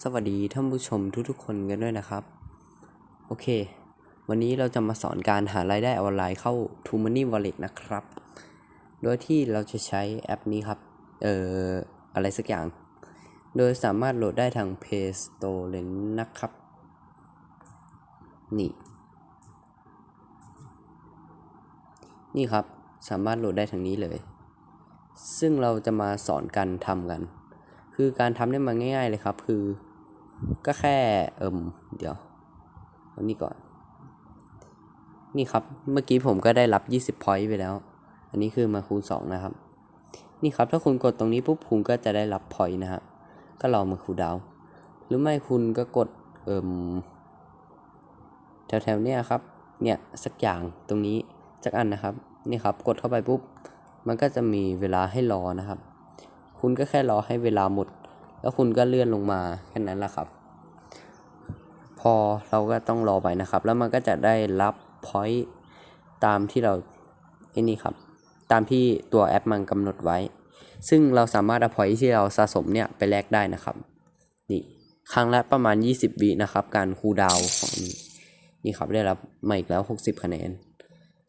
สวัสดีท่านผู้ชมทุกๆคนกันด้วยนะครับ โอเค วันนี้เราจะมาสอนการหารายได้ออนไลน์เข้า t o Money Wallet นะครับ โดยที่เราจะใช้แอปนี้ครับ เอ่อ อะไรสักอย่าง โดยสามารถโหลดได้ทาง Play Store เลยนะครับ นี่ นี่ครับ สามารถโหลดได้ทางนี้เลย ซึ่งเราจะมาสอนการทำกัน คือการทำได้มาง่าย ๆ เลยครับ คือ ก็แค่เอิมเดี๋ยวอานี่ก่อน นี่ครับ เมื่อกี้ผมก็ได้รับ 20 point ไปแล้ว อันนี้คือมาคูณ 2 นะครับ นี่ครับ ถ้าคุณกดตรงนี้ปุ๊บคุณก็จะได้รับ point นะฮะ ก็ลองมาคูณดาว หรือไม่คุณก็กดเอิมแถวๆเนี้ยครับ เนี่ยสักอย่างตรงนี้สักอันนะครับ นี่ครับ กดเข้าไปปุ๊บ มันก็จะมีเวลาให้รอนะครับ คุณก็แค่รอให้เวลาหมด แล้วคุณก็เลื่อนลงมาแค่นั้นแหละครับ พอเราก็ต้องรอไปนะครับ แล้วมันก็จะได้รับ point ตามที่เราไอ้นี่ครับ ตามที่ตัวแอปมันกำหนดไว้ ซึ่งเราสามารถเอา point ที่เราสะสมเนี่ยไปแลกได้นะครับ นี่ครั้งละประมาณ 20วินะครับ การคูลดาวน์ของนี้นี่ครับได้รับมาอีกแล้ว 60 คะแนน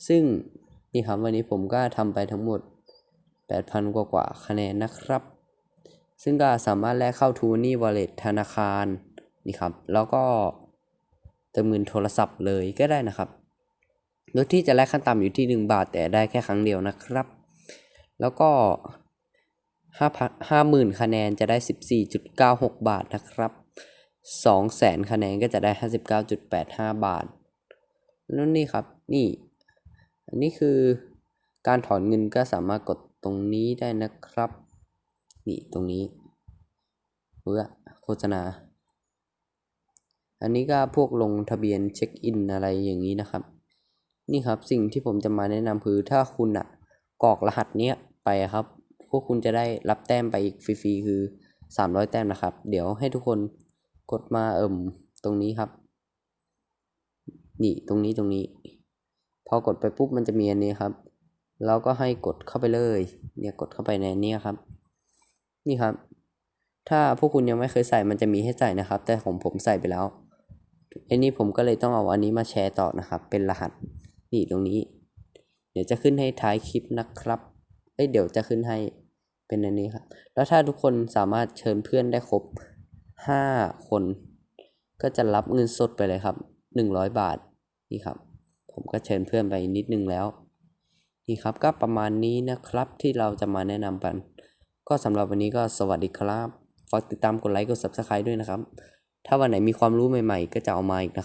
ซึ่งนี่ครับวันนี้ผมก็ทำไปทั้งหมด 8,000 กว่ากว่าคะแนนนะครับ ซึ่งก็สามารถแลกเข้า t ูนี่ Wallet ธนาคารนี่ครับ แล้วก็เติมเงินโทรศัพท์เลยก็ได้นะครับโดยที่จะแลกขั้นต่ำอยู่ที่ 1 บาท แต่ได้แค่ครั้งเดียวนะครับ แล้วก็5 50,000 คะแนนจะได้ 14.96 บาทนะครับ 200,000 คะแนนก็จะได้ 59.85 บาทแล้วนี่ครับ นี่ อันนี้คือการถอนเงินก็สามารถกด ตรงนี้ได้นะครับ นี่ตรงนี้เพื่อโฆษณา อันนี้ก็พวกลงทะเบียนเช็คอินอะไรอย่างนี้นะครับ นี่ครับสิ่งที่ผมจะมาแนะนำคือถ้าคุณอะกรอกรหัสเนี้ยไปครับ พวกคุณจะได้รับแต้มไปอีกฟรีๆคือ 300 แต้มนะครับ เดี๋ยวให้ทุกคนกดมาเอิ่มตรงนี้ครับ นี่ตรงนี้ตรงนี้ พอกดไปปุ๊บมันจะมีอันนี้ครับ เราก็ให้กดเข้าไปเลย เนี่ยกดเข้าไปในนี้ครับ นี่ครับ ถ้าพวกคุณยังไม่เคยใส่มันจะมีให้ใส่นะครับ แต่ของผมใส่ไปแล้วไอ้นี่ผมก็เลยต้องเอาอันนี้มาแชร์ต่อนะครับ เป็นรหัสนี่ตรงนี้ เดี๋ยวจะขึ้นให้ท้ายคลิปนะครับเอ้ยเดี๋ยวจะขึ้นให้เป็นอันนี้ครับ แล้วถ้าทุกคนสามารถเชิญเพื่อนได้ครบห้าคน ก็จะรับเงินสดไปเลยครับหนึ่งร้อยบาทนี่ครับ ผมก็เชิญเพื่อนไปนิดนึงแล้ว นี่ครับก็ประมาณนี้นะครับที่เราจะมาแนะนำกัน ก็สำหรับวันนี้ก็สวัสดีครับ ฝากติดตามกดไลค์กด subscribe ด้วยนะครับ ถ้าวันไหนมีความรู้ใหม่ๆ ก็จะเอามาอีกนะครับ